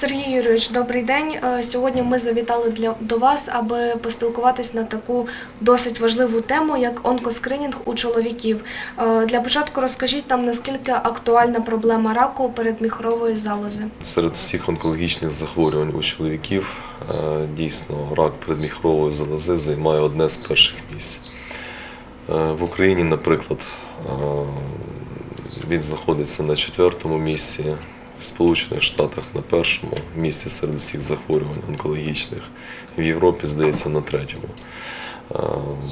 Сергій Юрійович, добрий день. Е, Сьогодні ми завітали для до вас, аби поспілкуватись на таку досить важливу тему, як онкоскринінг у чоловіків. Е, Для початку розкажіть нам, наскільки актуальна проблема раку передміхрової залози. Серед всіх онкологічних захворювань у чоловіків е, дійсно рак передміхрової залози займає одне з перших місць. В Україні, наприклад, він знаходиться на четвертому місці, в Сполучених Штатах на першому місці серед усіх захворювань онкологічних, в Європі, здається, на третьому.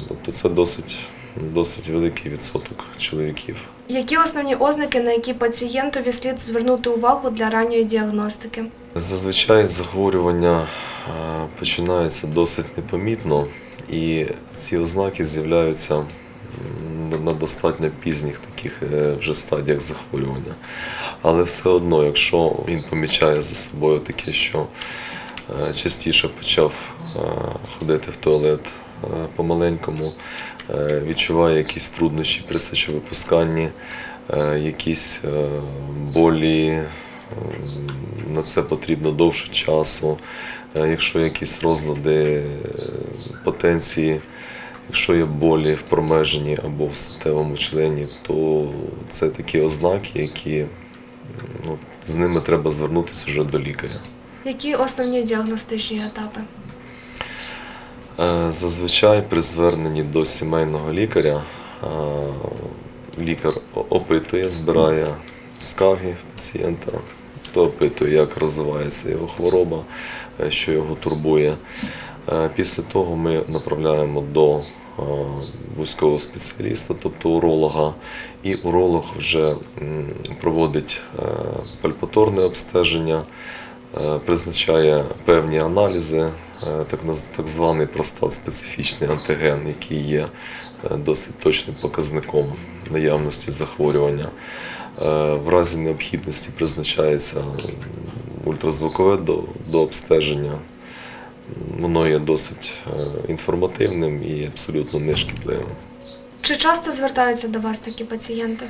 Тобто це досить, досить великий відсоток чоловіків. Які основні ознаки, на які пацієнтові слід звернути увагу для ранньої діагностики? Зазвичай захворювання починається досить непомітно, і ці ознаки з'являються на достатньо пізніх таких е, вже стадіях захворювання. Але все одно, якщо він помічає за собою таке, що е, частіше почав е, ходити в туалет по-маленькому, відчуває якісь труднощі при сечовипусканні, якісь болі, на це потрібно довше часу. Якщо якісь розлади потенції, якщо є болі в промеженні або в статевому члені, то це такі ознаки, які ну, з ними треба звернутися вже до лікаря. Які основні діагностичні етапи? Е, Зазвичай при зверненні до сімейного лікаря е, лікар опитує, збирає скарги пацієнта, то опитує, як розвивається його хвороба, е, що його турбує. Е, Після того ми направляємо до е, вузького спеціаліста, тобто уролога, і уролог вже проводить е, пальпаторне обстеження, призначає певні аналізи, так, званий простат специфічний антиген, який є досить точним показником наявності захворювання. В разі необхідності призначається ультразвукове до обстеження. Воно є досить е, інформативним і абсолютно нешкідливим. Чи часто звертаються до вас такі пацієнти?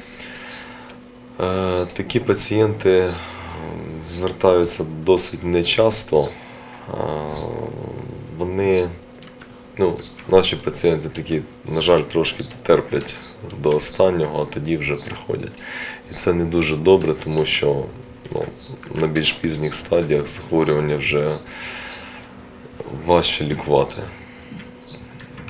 Е, Такі пацієнти е, звертаються досить нечасто. Вони, ну, наші пацієнти такі, на жаль, трошки терплять до останнього, а тоді вже приходять. І це не дуже добре, тому що ну, на більш пізніх стадіях захворювання вже важче лікувати.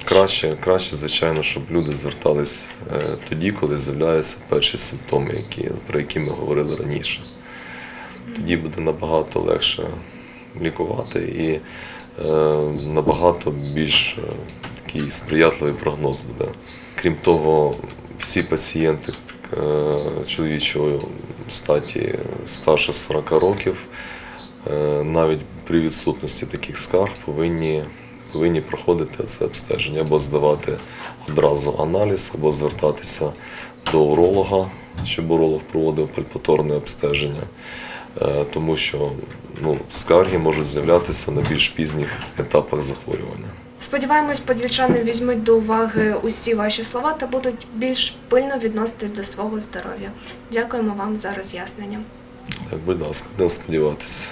Краще, краще, звичайно, щоб люди звертались е, тоді, коли з'являються перші симптоми, які, про які ми говорили раніше. Тоді буде набагато легше лікувати і е, набагато більш е, такий сприятливий прогноз буде. Крім того, всі пацієнти е, чоловічої статі старше 40 років, навіть при відсутності таких скарг повинні повинні проходити це обстеження або здавати одразу аналіз, або звертатися до уролога, щоб уролог проводив пальпаторне обстеження, Е, тому що ну, скарги можуть з'являтися на більш пізніх етапах захворювання. Сподіваємось, подільчани візьмуть до уваги усі ваші слова та будуть більш пильно відноситись до свого здоров'я. Дякуємо вам за роз'яснення. Так, будь ласка, не сподіватися.